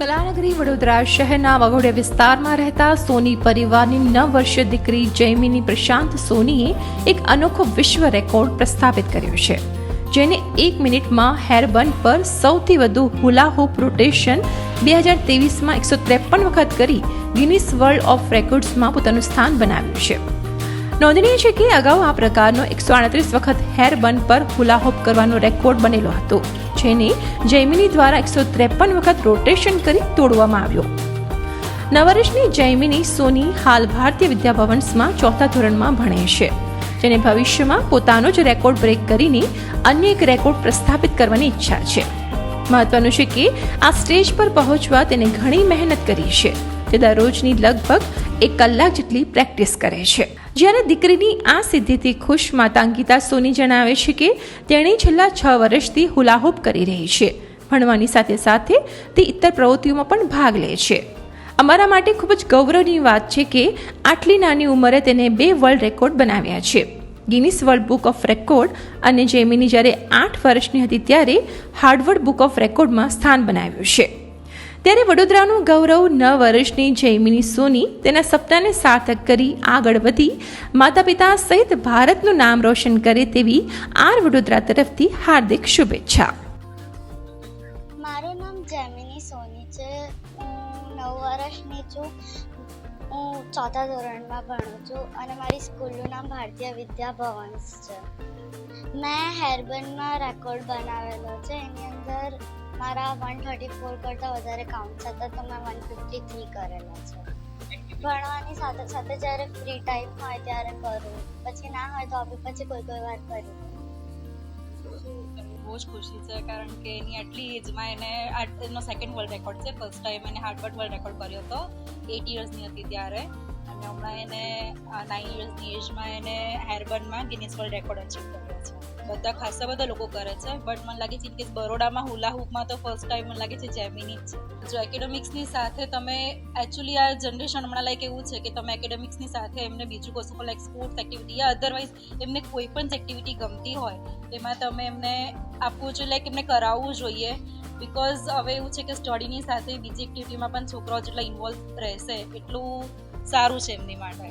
કલાનગરી વડોદરા શહેરના વઘોડિયા વિસ્તારમાં રહેતા સોની પરિવારની નવ વર્ષીય દીકરી જૈમિની પ્રશાંત સોનીએ એક અનોખો વિશ્વ રેકોર્ડ પ્રસ્થાપિત કર્યો છે, જેને એક મિનિટમાં હેરબન પર સૌથી વધુ હુલાહૂપ રોટેશન બે હજાર ત્રેવીસમાં એકસો ત્રેપન વખત કરી ગિનિસ વર્લ્ડ ઓફ રેકોર્ડ્સમાં પોતાનું સ્થાન બનાવ્યું છે. નોંધનીય છે કે અગાઉ આ પ્રકારનો એકસો આડત્રીસ વખત હેરબન પર હુલાહોપ કરવાનો રેકોર્ડ બનેલો હતો. જેને જૈમિની દ્વારા એકસો ત્રેપન વખત રોટેશન કરી તોડવામાં આવ્યો. નવરેશની જૈમિની સોની હાલ ભારતીય વિદ્યાભવન્સમાં ચોથા ધોરણમાં ભણે છે. જેને ભવિષ્યમાં પોતાનો જ રેકોર્ડ બ્રેક કરીને અન્ય એક રેકોર્ડ પ્રસ્થાપિત કરવાની ઈચ્છા છે. મહત્વનું છે કે આ સ્ટેજ પર પહોંચવા તેને ઘણી મહેનત કરી છે. તે દરરોજની લગભગ એક કલાક જેટલી પ્રેક્ટિસ કરે છે. જ્યારે દીકરીની આ સિદ્ધિથી ખુશ માતા અંકિતા સોની જણાવે છે કે તેણે છેલ્લા છ વર્ષથી હુલાહોપ કરી રહી છે. ભણવાની સાથે સાથે તે ઇતર પ્રવૃત્તિઓમાં પણ ભાગ લે છે. અમારા માટે ખૂબ જ ગૌરવની વાત છે કે આટલી નાની ઉંમરે તેને બે વર્લ્ડ રેકોર્ડ બનાવ્યા છે. Guinness world book of record અને જેમિની જ્યારે આઠ વર્ષની હતી ત્યારે હાર્ડવર્ડ બુક ઓફ રેકોર્ડમાં સ્થાન બનાવ્યું છે. ત્યારે વડોદરાનું ગૌરવ નવ વર્ષની જૈમિની સોની તેના સપનાને સાર્થક કરી આગળ વધી. માતા પિતા સહિત ભારતનું નામ રોશન કરે તેવી આર વડોદરા તરફથી હાર્દિક શુભેચ્છા. મારું નામ જૈમિની સોની છે. હું નવ વર્ષની છું. હું ચોથા ધોરણમાં ભણું છું અને મારી સ્કૂલનું નામ ભારતીય વિદ્યા ભવન છે. મેં હેરબનમાં રેકોર્ડ બનાવેલો છે. એની અંદર મારા વન થર્ટી ફોર કરતાં વધારે કાઉન્ટ હતા તો મેં વન ફિફ્ટી થ્રી કરેલા છે. ભણવાની સાથે સાથે જ્યારે ફ્રી ટાઈમ હોય ત્યારે કરું. પછી ના હોય તો આપણે પછી કોઈ કોઈ વાર કરી. બહુ જ ખુશી છે કારણ કે એની આટલી એજમાં એને એનો સેકન્ડ વર્લ્ડ રેકોર્ડ છે. ફર્સ્ટ ટાઈમ એને હાર્ડવર્ડ વર્લ્ડ રેકોર્ડ કર્યો હતો. એટ ઇયર્સની હતી ત્યારે. અને હમણાં એને નાઇન યર્સની એજમાં એને હેરબનમાં ગિનિસ વર્લ્ડ રેકોર્ડ અચીવ કર્યો છે. બધા ખાસા બધા લોકો કરે છે બટ મને લાગે છે કે બરોડામાં હુલા હૂપમાં તો ફર્સ્ટ ટાઈમ મને લાગે છે જેમિની છે. જો એકેડેમિક્સની સાથે તમે એકચ્યુઅલી આ જનરેશન હમણાં લાઈક એવું છે કે તમે એકેડેમિક્સની સાથે એમને બીજું કશું પણ લાઈક સ્પોર્ટ્સ એક્ટિવિટી યા અધરવાઇઝ એમને કોઈ પણ એક્ટિવિટી ગમતી હોય, એમાં તમે એમને આપવું જોઈએ લાઈક એમને કરાવવું જોઈએ બિકોઝ હવે એવું છે કે સ્ટડીની સાથે બીજી એક્ટિવિટીમાં પણ છોકરાઓ જેટલા ઇન્વોલ્વ રહેશે, એટલું સારું છે એમની માટે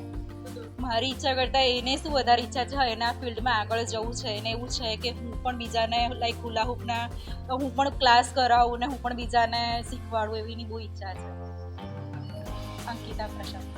મારી ઈચ્છા કરતાં એને શું વધારે ઈચ્છા છે, એના ફિલ્ડમાં આગળ જવું છે, એને એવું છે કે હું પણ બીજાને લાઈક હુલા હૂપના, હું પણ ક્લાસ કરાવું ને હું પણ બીજાને શીખવાડું એવીની બહુ ઈચ્છા છે અંકિતા પ્રશાંત.